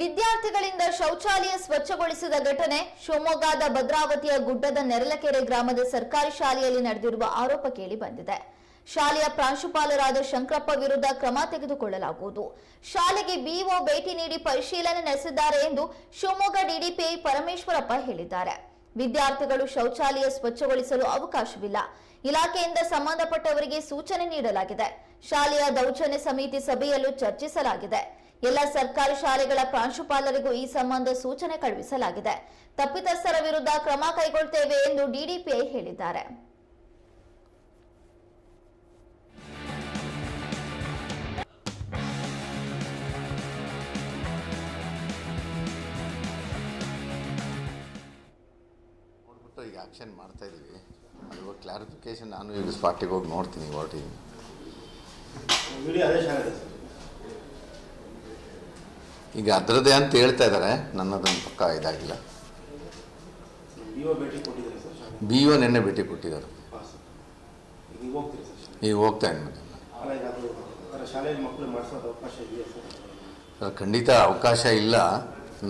ವಿದ್ಯಾರ್ಥಿಗಳಿಂದ ಶೌಚಾಲಯ ಸ್ವಚ್ಛಗೊಳಿಸಿದ ಘಟನೆ ಶಿವಮೊಗ್ಗದ ಭದ್ರಾವತಿಯ ಗುಡ್ಡದ ನೆರಲಕೆರೆ ಗ್ರಾಮದ ಸರ್ಕಾರಿ ಶಾಲೆಯಲ್ಲಿ ನಡೆದಿರುವ ಆರೋಪ ಕೇಳಿ ಬಂದಿದೆ. ಶಾಲೆಯ ಪ್ರಾಂಶುಪಾಲರಾದ ಶಂಕರಪ್ಪ ವಿರುದ್ಧ ಕ್ರಮ ತೆಗೆದುಕೊಳ್ಳಲಾಗುವುದು. ಶಾಲೆಗೆ ಬಿಒ ಭೇಟಿ ನೀಡಿ ಪರಿಶೀಲನೆ ನಡೆಸಿದ್ದಾರೆ ಎಂದು ಶಿವಮೊಗ್ಗ ಡಿಡಿಪಿಐ ಪರಮೇಶ್ವರಪ್ಪ ಹೇಳಿದ್ದಾರೆ. ವಿದ್ಯಾರ್ಥಿಗಳು ಶೌಚಾಲಯ ಸ್ವಚ್ಛಗೊಳಿಸಲು ಅವಕಾಶವಿಲ್ಲ. ಇಲಾಖೆಯಿಂದ ಸಂಬಂಧಪಟ್ಟವರಿಗೆ ಸೂಚನೆ ನೀಡಲಾಗಿದೆ. ಶಾಲೆಯ ದೌರ್ಜನ್ಯ ಸಮಿತಿ ಸಭೆಯಲ್ಲೂ ಚರ್ಚಿಸಲಾಗಿದೆ. ಎಲ್ಲ ಸರ್ಕಾರಿ ಶಾಲೆಗಳ ಪ್ರಾಂಶುಪಾಲರಿಗೂ ಈ ಸಂಬಂಧ ಸೂಚನೆ ಕಳುಹಿಸಲಾಗಿದೆ. ತಪ್ಪಿತಸ್ಥರ ವಿರುದ್ಧ ಕ್ರಮ ಕೈಗೊಳ್ತೇವೆ ಎಂದು ಡಿಡಿಪಿಐ ಹೇಳಿದ್ದಾರೆ. ಈಗ ಆ್ಯಕ್ಷನ್ ಮಾಡ್ತಾ ಇದ್ದೀವಿ ಅದು ಕ್ಲಾರಿಫಿಕೇಶನ್ ನಾನು ಈಗ ಸ್ಪಾಟಿಗೆ ಹೋಗಿ ನೋಡ್ತೀನಿ ಹೊರಟಿದ್ದೀನಿ ಈಗ ಅದರದೇ ಅಂತ ಹೇಳ್ತಾ ಇದ್ದಾರೆ ನನ್ನದೊಂದು ಪಕ್ಕ ಇದಾಗಿಲ್ಲ. ಬಿ ಒ ನಿನ್ನೆ ಭೇಟಿ ಕೊಟ್ಟಿದ್ದಾರೆ. ಈಗ ಹೋಗ್ತಾ ಇದ್ದೀನಿ ಖಂಡಿತ ಅವಕಾಶ ಇಲ್ಲ.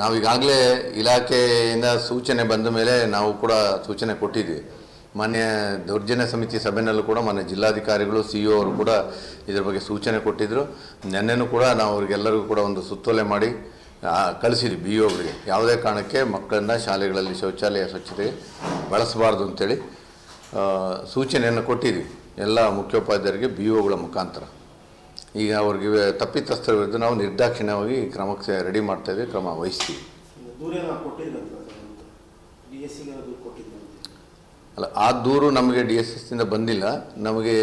ನಾವು ಈಗಾಗಲೇ ಇಲಾಖೆಯಿಂದ ಸೂಚನೆ ಬಂದ ಮೇಲೆ ನಾವು ಕೂಡ ಸೂಚನೆ ಕೊಟ್ಟಿದ್ವಿ. ಮಾನ್ಯ ದೌರ್ಜನ್ಯ ಸಮಿತಿ ಸಭೆಯಲ್ಲೂ ಕೂಡ ಮಾನ್ಯ ಜಿಲ್ಲಾಧಿಕಾರಿಗಳು ಸಿ ಇ ಅವರು ಕೂಡ ಇದರ ಬಗ್ಗೆ ಸೂಚನೆ ಕೊಟ್ಟಿದ್ದರು ನಿನ್ನೆನೂ ಕೂಡ ನಾವು ಅವ್ರಿಗೆಲ್ಲರಿಗೂ ಕೂಡ ಒಂದು ಸುತ್ತೋಲೆ ಮಾಡಿ ಕಳಿಸಿದ್ವಿ ಬಿ ಒಗಳಿಗೆ ಯಾವುದೇ ಕಾರಣಕ್ಕೆ ಮಕ್ಕಳನ್ನ ಶಾಲೆಗಳಲ್ಲಿ ಶೌಚಾಲಯ ಸ್ವಚ್ಛತೆ ಬಳಸಬಾರ್ದು ಅಂತೇಳಿ ಸೂಚನೆಯನ್ನು ಕೊಟ್ಟಿದ್ವಿ. ಎಲ್ಲ ಮುಖ್ಯೋಪಾಧ್ಯಾಯರಿಗೆ ಬಿ ಒಗಳ ಮುಖಾಂತರ. ಈಗ ಅವ್ರಿಗೆ ತಪ್ಪಿತಸ್ಥರ ವಿರುದ್ಧ ನಾವು ನಿರ್ದಾಕ್ಷಿಣ್ಯವಾಗಿ ಕ್ರಮಕ್ಕೆ ರೆಡಿ ಮಾಡ್ತಾ ಇದ್ದೀವಿ ಕ್ರಮ ವಹಿಸ್ತೀವಿ. ಅಲ್ಲ ಆ ದೂರು ನಮಗೆ ಡಿ ಎಸ್ ಎಸ್ಸಿಂದ ಬಂದಿಲ್ಲ. ನಮಗೆ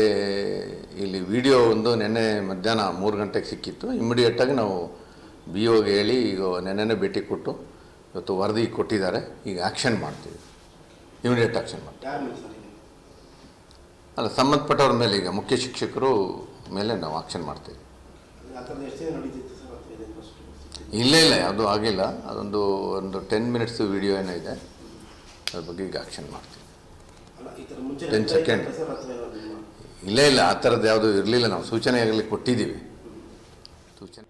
ಇಲ್ಲಿ ವಿಡಿಯೋ ಒಂದು ನೆನ್ನೆ ಮಧ್ಯಾಹ್ನ ಮೂರು ಗಂಟೆಗೆ ಸಿಕ್ಕಿತ್ತು. ಇಮ್ಮಿಡಿಯೇಟಾಗಿ ನಾವು ಬಿ ಒಗೆ ಹೇಳಿ ಈಗ ನೆನ್ನೆನೇ ಭೇಟಿ ಕೊಟ್ಟು ಇವತ್ತು ವರದಿ ಕೊಟ್ಟಿದ್ದಾರೆ. ಈಗ ಆ್ಯಕ್ಷನ್ ಮಾಡ್ತೀವಿ. ಇಮಿಡಿಯೇಟ್ ಆ್ಯಕ್ಷನ್ ಮಾಡ್ತೀವಿ. ಅಲ್ಲ ಸಂಬಂಧಪಟ್ಟವ್ರ ಮೇಲೆ ಈಗ ಮುಖ್ಯ ಶಿಕ್ಷಕರು ಮೇಲೆ ನಾವು ಆ್ಯಕ್ಷನ್ ಮಾಡ್ತೀವಿ. ಇಲ್ಲ ಇಲ್ಲ ಯಾವುದೂ ಆಗಿಲ್ಲ. ಅದೊಂದು ಒಂದು ಟೆನ್ ಮಿನಿಟ್ಸ್ ವಿಡಿಯೋ ಏನೋ ಇದೆ. ಅದ್ರ ಬಗ್ಗೆ ಈಗ ಆ್ಯಕ್ಷನ್ ಮಾಡ್ತೀವಿ. ಅಲ್ಲ ಸೆಕೆಂಡ್ ಇಲ್ಲೇ ಮುಂಚೆ 10 ನಡೀತಾ second. ಇತ್ತಾ ಸರ್ ಅಥವಾ ಏನೋ ನಿಮ್ಮ ಇಲ್ಲ ಇಲ್ಲ, ಆ ಥರದ್ದು ಯಾವುದೂ ಇರಲಿಲ್ಲ ನಾವು ಸೂಚನೆ ಆಗಲಿ ಕೊಟ್ಟಿದ್ದೀವಿ ಸೂಚನೆ